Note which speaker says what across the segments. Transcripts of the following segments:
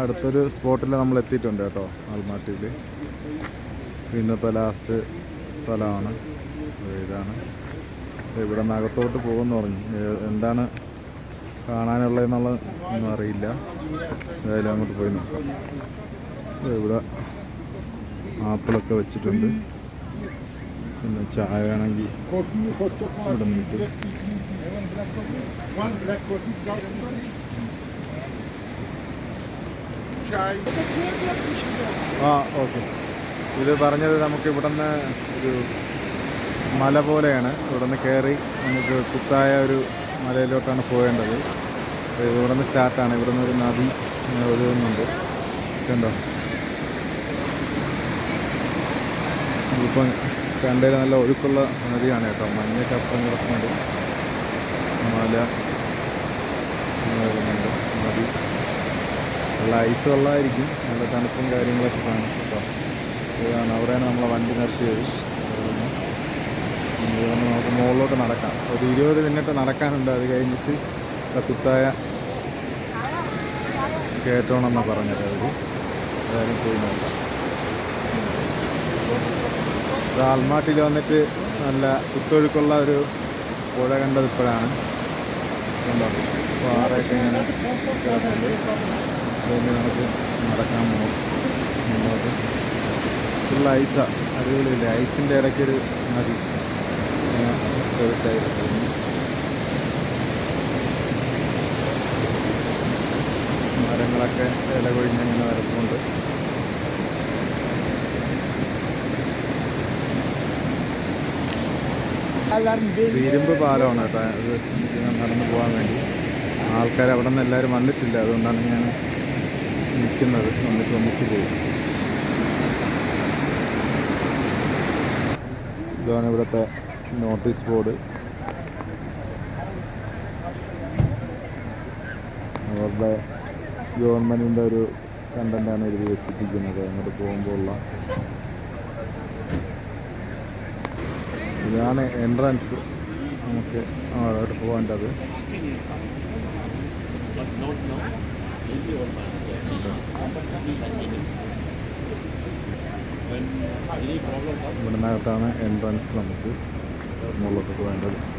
Speaker 1: അടുത്തൊരു സ്പോട്ടിൽ നമ്മൾ എത്തിയിട്ടുണ്ട് കേട്ടോ ആൽമാട്ടിയിൽ ഇന്നത്തെ ലാസ്റ്റ് സ്ഥലമാണ്. ഇതാണ്. ഇവിടെ നിന്ന് അകത്തോട്ട് പോകുമെന്ന് പറഞ്ഞു. എന്താണ് കാണാനുള്ളതെന്നുള്ളത് ഒന്നും അറിയില്ല. ഏതായാലും അങ്ങോട്ട് പോയി നോക്കാം. ഇവിടെ ആപ്പിളൊക്കെ വെച്ചിട്ടുണ്ട്. പിന്നെ ചായ വേണമെങ്കിൽ ഇവിടെ നിന്ന്
Speaker 2: Chai.
Speaker 1: ആ ഓക്കെ. ഇത് പറഞ്ഞത് നമുക്ക് ഇവിടെ നിന്ന് ഒരു മല പോലെയാണ്. ഇവിടെ നിന്ന് കയറി നമുക്ക് കുത്തായ ഒരു മലയിലോട്ടാണ് പോകേണ്ടത് ഇവിടുന്ന് സ്റ്റാർട്ടാണ് ഇവിടെ നിന്ന് ഒരു നദി ഒഴുകുന്നുണ്ട്. കണ്ടോ? ഇപ്പം കണ്ടതിൽ നല്ല ഒഴുക്കുള്ള നദിയാണ് കേട്ടോ. മഞ്ഞൊക്കെ അപ്പം കിടക്കുന്നുണ്ട്. മല നദി. നല്ല ഐസ് വെള്ളമായിരിക്കും. നല്ല തണുപ്പും കാര്യങ്ങളൊക്കെ കാണും. കേട്ടോ ഇതാണ് അവിടെയാണ് നമ്മളെ വണ്ടി നിർത്തിയത്. ഇനി ഇവിടെ നിന്ന് നമുക്ക് മുകളിലോട്ട് നടക്കാം. ഒരു ഇരുപത് മിനിറ്റ് നടക്കാനുണ്ട്. അത് കഴിഞ്ഞിട്ട് കത്തുത്തായ കയറ്റണമെന്നാണ് പറഞ്ഞത് അവർ ഏതായാലും പോയി നോക്കാം. ആൽമാട്ടിൽ വന്നിട്ട് നല്ല കുത്തൊഴുക്കുള്ള ഒരു പുഴ കണ്ടത് ഇപ്പോഴാണ്. അപ്പോൾ പാറയൊക്കെ ഇങ്ങനെ കിടക്കുന്നുണ്ട് അതുകൊണ്ട് നമുക്ക് നടക്കാൻ പോകും. മുന്നോട്ട്. ഫുൾ ഐസാണ് അടിപൊളിയില്ല? ഐസിന്റെ ഇടയ്ക്കൊരു നദി. പോകുന്നു മരങ്ങളൊക്കെ ഇല കൊഴിഞ്ഞ് ഇങ്ങനെ വരപ്പുണ്ട്. ഇരുമ്പ് പാലമാണ് കേട്ടോ. അത് നടന്നു പോകാൻ വേണ്ടി. ആൾക്കാർ അവിടെ നിന്ന് എല്ലാവരും വന്നിട്ടില്ല. അതുകൊണ്ടാണ് ഞാൻ നിൽക്കുന്നത് നമുക്ക് ഒന്നിച്ച് പോകും ഇതാണ് ഇവിടുത്തെ നോട്ടീസ് ബോർഡ് അവരുടെ ഗവൺമെന്റിന്റെ ഒരു കണ്ടന്റാണ് എഴുതി വെച്ചിരിക്കുന്നത്. അങ്ങോട്ട് പോകുമ്പോൾ ഉള്ള. ഇതാണ് എൻട്രൻസ് നമുക്ക് അവിടെ പോകേണ്ടത്. ഇവിടുന്നകത്താണ് എൻട്രൻസ് നമുക്ക് മുകളിലോട്ട് പോകേണ്ടത്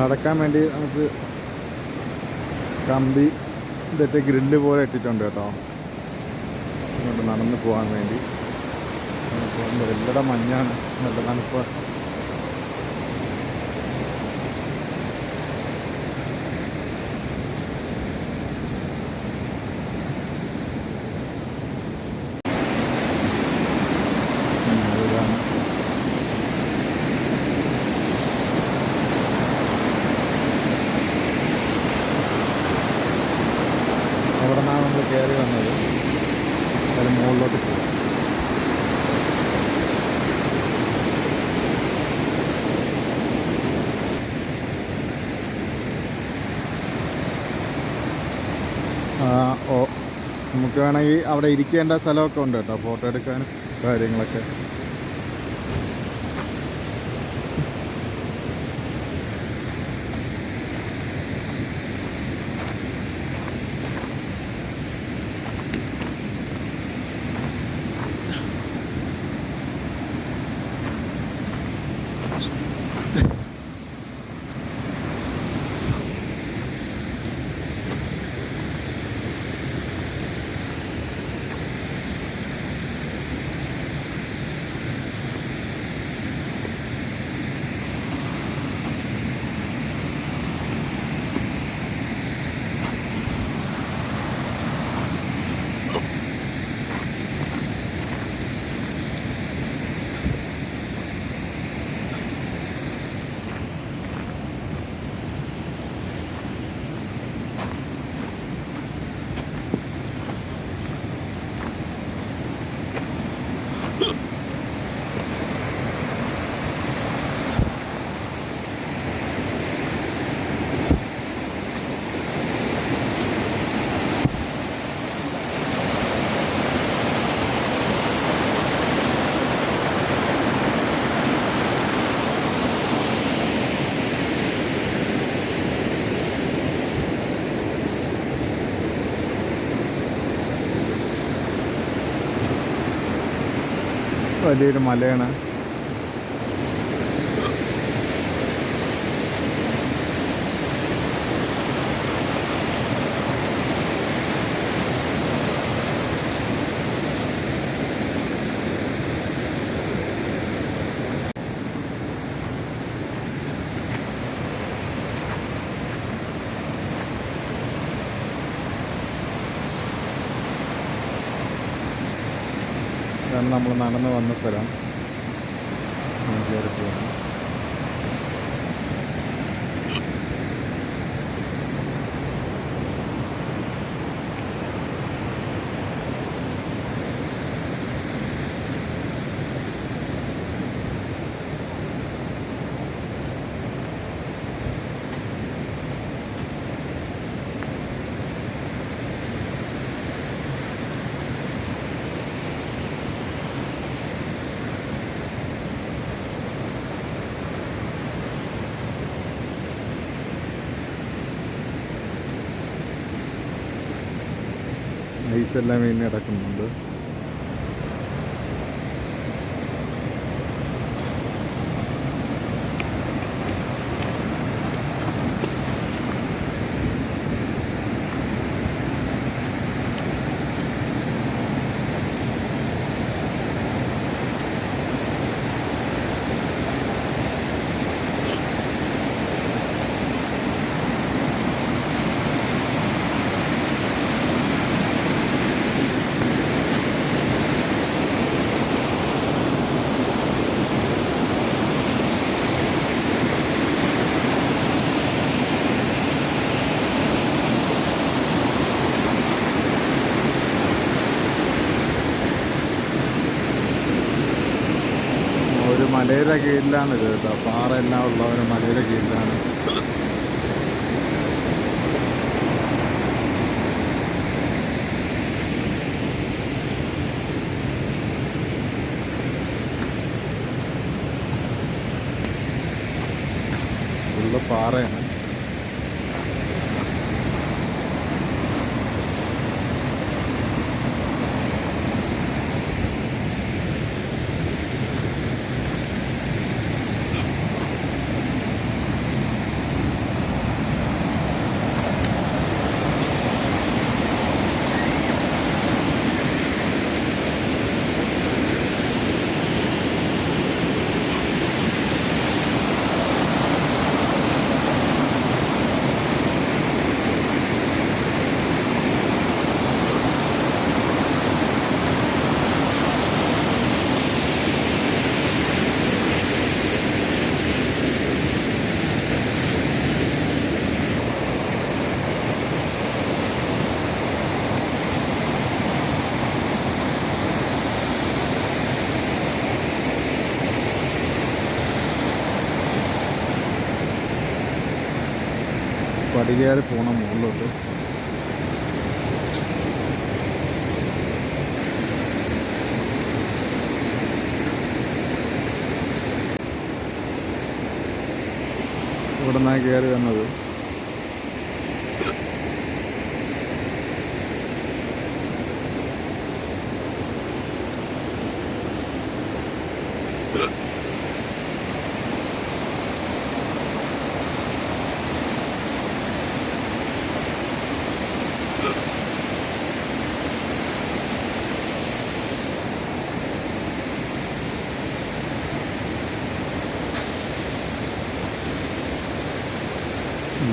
Speaker 1: നടക്കാൻ വേണ്ടി നമുക്ക് കമ്പി ഇതൊക്കെ ഗ്രില്ല് പോലെ ഇട്ടിട്ടുണ്ട് കേട്ടോ. ഇങ്ങോട്ട് നടന്ന് പോകാൻ വേണ്ടി. നല്ല മഞ്ഞാണ്. നല്ല തണുപ്പ് ഉം, ഇതാണ് അവിടെ നിന്നാണ് നമ്മൾ കയറി വന്നത് അതിന് മുകളിലോട്ട് പോകും ആ, ഓ നമുക്ക് വേണമെങ്കിൽ അവിടെ ഇരിക്കേണ്ട സ്ഥലമൊക്കെ ഉണ്ട് കേട്ടോ. ഫോട്ടോ എടുക്കാനും കാര്യങ്ങളൊക്കെ. വലിയൊരു മലയാണ്. ഇതാണ് നമ്മൾ നടന്നു വന്ന സ്ഥലം. നമ്മൾ ഐസെല്ലാം വീണ് കിടക്കുന്നുണ്ട് ഒരു മലയുടെ കീഴിലാണ് കേട്ടോ. പാറ എല്ലാം ഉള്ള ഒരു മലയുടെ കീഴിലാണ് ഫുള്ള് പാറയാണ് കയറി പോകണം മുകളിലോട്ട്. ഇവിടെ കയറി വന്നത്.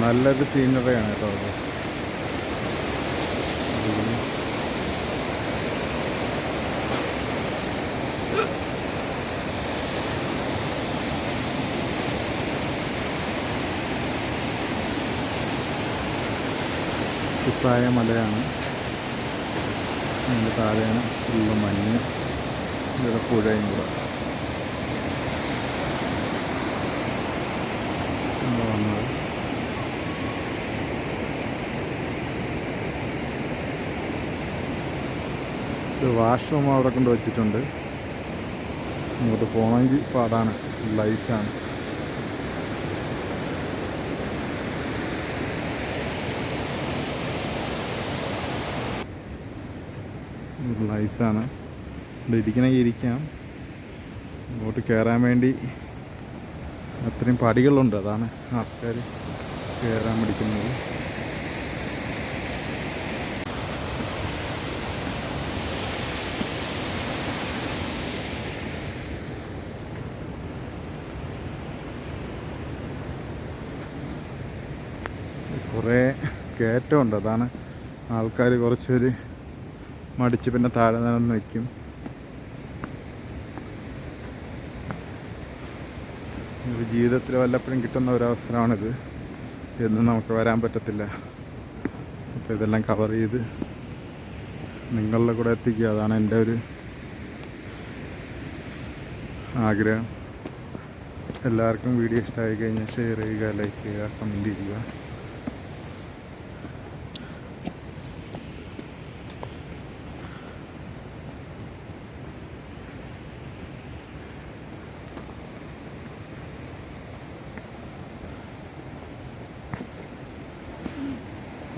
Speaker 1: നല്ലൊരു സീനറിയാണ് കേട്ടോ അത്. കുത്തായ മലയാണ്. അതിന്റെ താഴെയാണ് ഫുള്ള് മഞ്ഞ്. ഇവിടെ പുഴയും കൂടെ ഇവിടെ വന്നത് ഒരു വാഷ്റൂം അവിടെ കൊണ്ട് വെച്ചിട്ടുണ്ട്. ഇങ്ങോട്ട് പോകണമെങ്കിൽ പാടാണ്. ലൈസാണ് ലൈസാണ് ഇവിടെ ഇരിക്കണമെങ്കിൽ ഇരിക്കാം. ഇങ്ങോട്ട് കയറാൻ വേണ്ടി അത്രയും പടികളുണ്ട്. അതാണ് ആൾക്കാർ കയറാൻ പഠിക്കുന്നത് കുറേ കയറ്റമുണ്ട് അതാണ് ആൾക്കാർ കുറച്ച് പേര് മടിച്ച് പിന്നെ താഴെ നിന്ന് നിൽക്കും ജീവിതത്തിൽ വല്ലപ്പോഴും കിട്ടുന്ന ഒരവസരമാണിത് എന്നും നമുക്ക് വരാൻ പറ്റത്തില്ല. അപ്പോൾ ഇതെല്ലാം കവർ ചെയ്ത് നിങ്ങളുടെ കൂടെ എത്തിക്കുക. അതാണ് എന്റെ ഒരു ആഗ്രഹം. എല്ലാവർക്കും വീഡിയോ ഇഷ്ടമായി കഴിഞ്ഞാൽ ഷെയർ ചെയ്യുക ലൈക്ക് ചെയ്യുക കമന്റ് ചെയ്യുക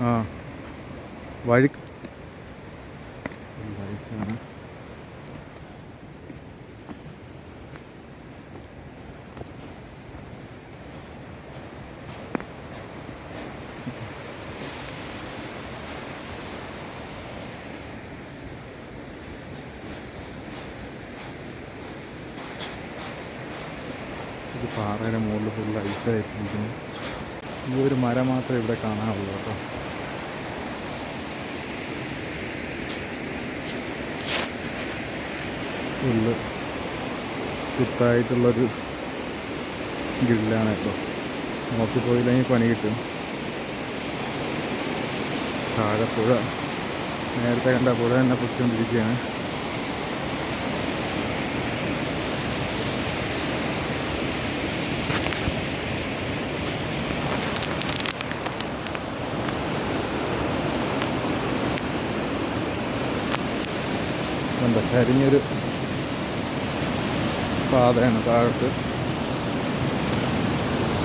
Speaker 1: ആ വഴി വയസ്സാണ് ഇത് പാറയുടെ മുകളിൽ ഫുൾ ഐസായിട്ടിരിക്കുന്നു ഈ ഒരു മരം മാത്രമേ ഇവിടെ കാണാറുള്ളൂ കേട്ടോ. ഫുള്ള് കുത്തായിട്ടുള്ളൊരു ഗ്രില്ലാണ് കേട്ടോ. നോക്കി പോയില്ലെങ്കിൽ പണി കിട്ടും. താഴെ പുഴ. നേരത്തെ കണ്ട പുഴ തന്നെ പൊയ്ക്കൊണ്ടിരിക്കുകയാണ് എന്താ ചരിഞ്ഞൊരു പാതയാണ് താഴത്ത്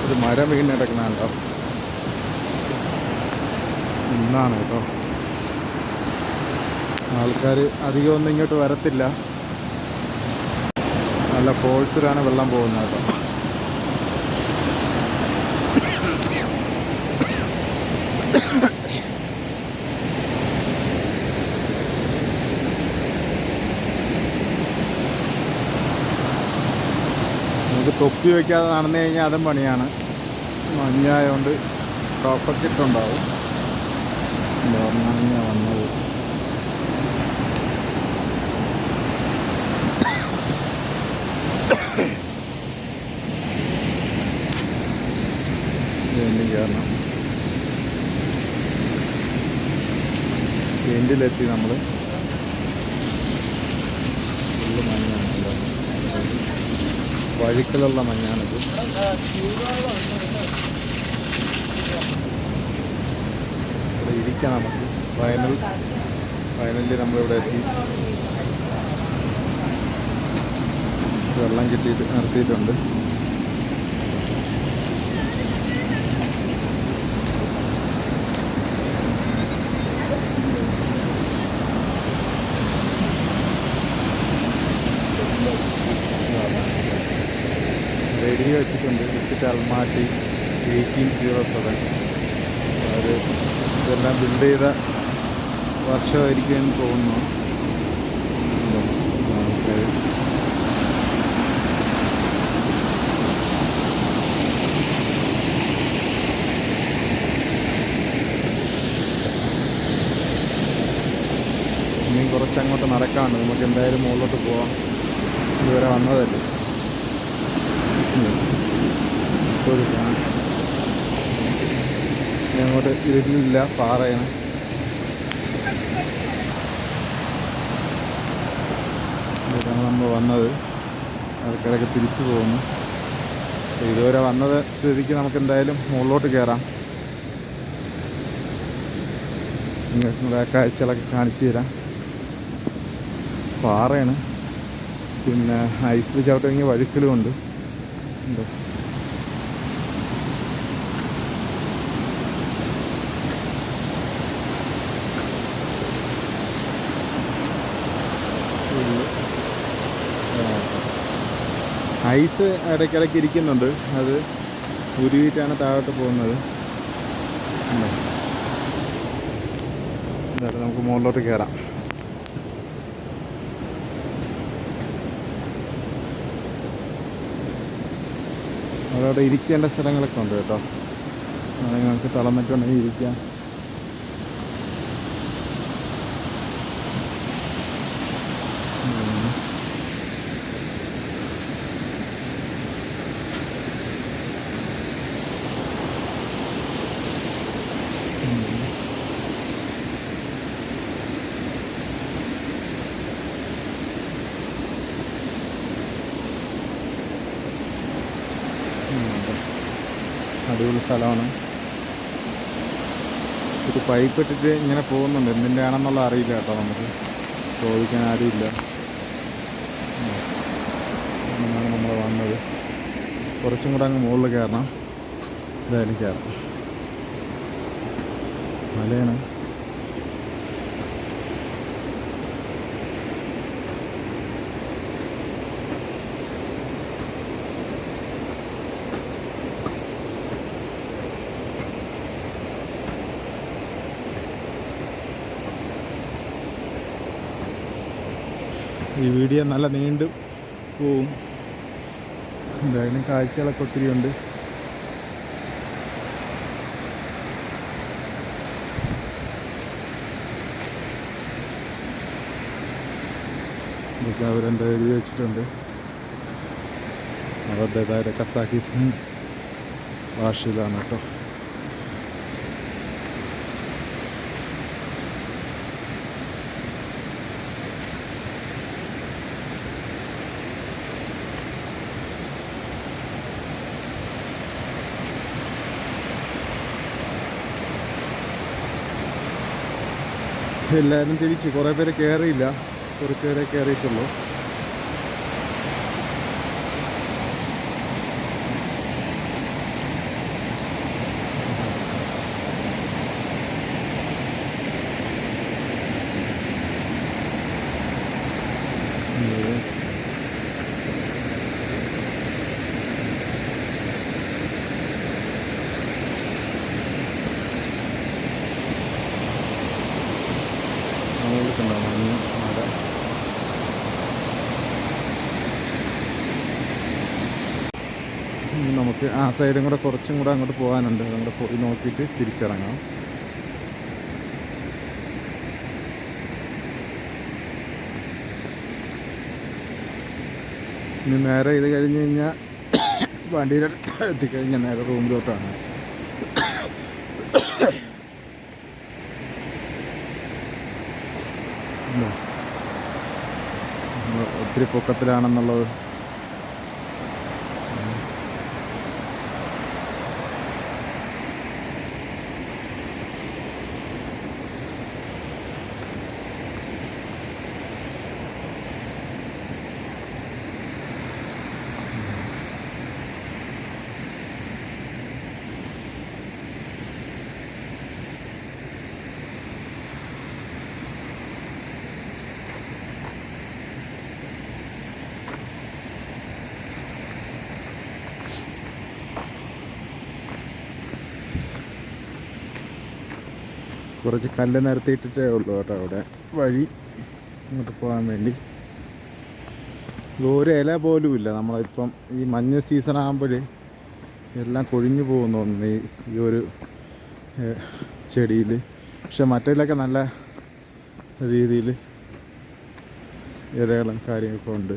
Speaker 1: ഒരു മരം വീണ് കിടക്കുന്നുണ്ടോ ഇന്നാണ് കേട്ടോ. ആൾക്കാർ അധികമൊന്നും ഇങ്ങോട്ട് വരത്തില്ല. നല്ല ഫോഴ്സിലാണ് വെള്ളം പോകുന്നത് കേട്ടോ. നമുക്ക് തൊപ്പി വയ്ക്കാതെ നടന്നു കഴിഞ്ഞാൽ അതും പണിയാണ്. മഞ്ഞായതുകൊണ്ട് ടോപ്പൊക്കെട്ടുണ്ടാവും ഞാൻ വന്നത്. വീണ്ടും കയറണം നമ്മൾ ഫുള്ള് മഞ്ഞാണ് ഉണ്ടാവുന്നത് വഴുക്കലുള്ള മഞ്ഞാണിത്. ഇവിടെ ഇരിക്കാം നമുക്ക്. ഫൈനൽ ഫൈനലിൽ നമ്മളിവിടെ എത്തി. വെള്ളം കിട്ടിയിട്ട് നിർത്തിയിട്ടുണ്ട്. വെച്ചിട്ടുണ്ട്. Visit Almaty eighteen zero seven അത് ഇതെല്ലാം ബിൽഡ് ചെയ്ത വർഷമായിരിക്കുമെന്ന് തോന്നുന്നു. കുറച്ചങ്ങോട്ട് നടക്കാണ്ട് നമുക്ക് എന്തായാലും മുകളിലോട്ട് പോവാം. ഇതുവരെ വന്നതല്ലേ? ഒരു കാണാം. അങ്ങോട്ട് ഇരുട്ടിലില്ല പാറയാണ്. ഇതാണ് നമ്മൾ വന്നത്. ഇടയ്ക്കിടയ്ക്ക് തിരിച്ചു പോകുന്നു. ഇതുവരെ വന്നത് സ്ഥിതിക്ക് നമുക്ക് എന്തായാലും മുകളിലോട്ട് കയറാം. നിങ്ങൾക്ക് ഇവിടെ കാഴ്ചകളൊക്കെ കാണിച്ചു തരാം. പാറയാണ്. പിന്നെ ഐസിൽ ചവിട്ടെങ്കിൽ വഴുക്കലും ഫുള്ള് ഐസ് ഇടയ്ക്കിടയ്ക്ക് ഇരിക്കുന്നുണ്ട്. അത് ഉരുവിട്ടാണ് താഴോട്ട് പോകുന്നത്? എന്തായാലും നമുക്ക് മുകളിലോട്ട് കയറാം അതവിടെ ഇരിക്കേണ്ട സ്ഥലങ്ങളൊക്കെ ഉണ്ട് കേട്ടോ. നിങ്ങൾക്ക് നിങ്ങൾക്ക് തളർന്നിട്ടുണ്ടെങ്കിൽ ഇരിക്കാം. സ്ഥലമാണ്. ഇത് പൈപ്പ് ഇട്ടിട്ട് ഇങ്ങനെ പോകുന്നുണ്ട്. എന്തിന്റെ ആണെന്നുള്ള അറിയില്ല കേട്ടോ നമുക്ക്. ചോദിക്കാൻ ആരുമില്ല. അങ്ങനെയാണ് നമ്മൾ വന്നത്. കുറച്ചും കൂടെ അങ്ങ് മുകളിൽ കയറണം. ഇതായാലും കയറണം മലയാണ്. ഈ വീഡിയോ നല്ല നീണ്ടു പോവും. എന്തായാലും കാഴ്ചകളൊക്കെ ഒത്തിരി ഉണ്ട്. ഇതൊക്കെ അവരെന്താ എഴുതി വെച്ചിട്ടുണ്ട്. അവരുടേതായ കസാക്കിസ്ഥാൻ ഭാഷയിലാണ് കേട്ടോ. എല്ലാവരും തിരിച്ച്. കുറേ പേര് കയറിയില്ല. കുറച്ച് പേരെ കയറിയിട്ടുള്ളൂ ഉം. മുകളിലേക്കുണ്ടോ മഞ്ഞ് മല ഇനി ആ സൈഡും കൂടെ കുറച്ചും കൂടെ അങ്ങോട്ട് പോകാനുണ്ട്. അങ്ങോട്ട് പോയി നോക്കിയിട്ട് തിരിച്ചിറങ്ങാം. ഇനി നേരെ ഇത് കഴിഞ്ഞ് കഴിഞ്ഞാൽ വണ്ടിയിൽ എത്തിക്കഴിഞ്ഞാൽ നേരെ റൂമിലോട്ടാണ്. ഒത്തിരി പൊക്കത്തിലാണെന്നുള്ളത് കുറച്ച് കല്ല് നിരത്തിയിട്ടിട്ടേ ഉള്ളൂ കേട്ടോ അവിടെ. വഴി ഇങ്ങോട്ട് പോകാൻ വേണ്ടി. ഒരു ഇല പോലും ഇല്ല. നമ്മളിപ്പം ഈ മഞ്ഞ സീസൺ ആകുമ്പോൾ എല്ലാം കൊഴിഞ്ഞു പോകുന്നു ഈ ഈ ഒരു ചെടിയിൽ പക്ഷെ മറ്റേതിലൊക്കെ നല്ല രീതിയിൽ ഇലകളും കാര്യങ്ങളൊക്കെ ഉണ്ട്.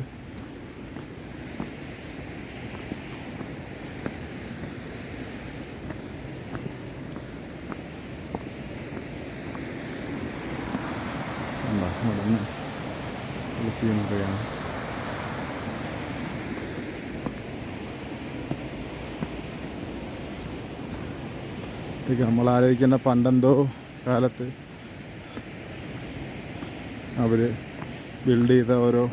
Speaker 1: അവിടെ നിന്ന് സീനറിയാണ് ഇതൊക്കെ നമ്മൾ ആലോചിക്കുന്ന പണ്ടെന്തോ കാലത്ത് അവർ ബിൽഡ് ചെയ്ത ഓരോ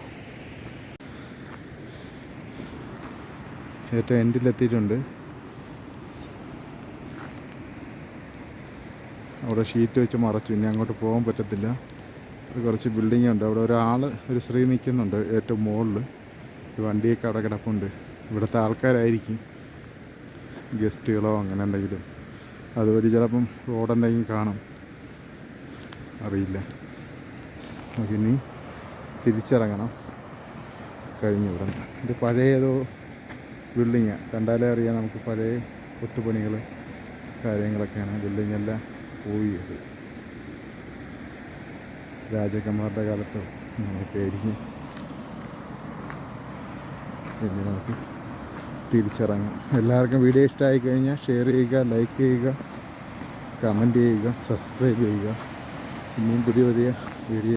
Speaker 1: ഏറ്റവും എൻഡിലെത്തിയിട്ടുണ്ട് അവിടെ ഷീറ്റ് വെച്ച് മറച്ചു. ഇനി അങ്ങോട്ട് പോകാൻ പറ്റത്തില്ല. കുറച്ച് ബിൽഡിംഗ് ഉണ്ട്. അവിടെ ഒരാൾ ഒരു സ്ത്രീ നിൽക്കുന്നുണ്ട് ഏറ്റവും മുകളിൽ. വണ്ടിയൊക്കെ അവിടെ കിടപ്പുണ്ട്. ഇവിടുത്തെ ആൾക്കാരായിരിക്കും. ഗസ്റ്റുകളോ അങ്ങനെ എന്തെങ്കിലും. അതുവഴി ചിലപ്പം റോഡ് എന്തെങ്കിലും കാണും. അറിയില്ല. നമുക്കിനി തിരിച്ചിറങ്ങണം. കഴിഞ്ഞു ഇവിടെ ഇത് പഴയ ഏതോ ബിൽഡിങ്ങാണ് കണ്ടാലേ അറിയാം നമുക്ക് പഴയ കൊത്തുപണികൾ കാര്യങ്ങളൊക്കെയാണ്. ബിൽഡിംഗ് എല്ലാം പോയി അത്. രാജക്കന്മാരുടെ കാലത്തോ അങ്ങനെയൊക്കെ ആയിരിക്കും നമുക്ക് തിരിച്ചിറങ്ങാം. എല്ലാവർക്കും വീഡിയോ ഇഷ്ടമായി കഴിഞ്ഞാൽ ഷെയർ ചെയ്യുക ലൈക്ക് ചെയ്യുക കമന്റ് ചെയ്യുക സബ്സ്ക്രൈബ് ചെയ്യുക. ഇനിയും പുതിയ പുതിയ വീഡിയോ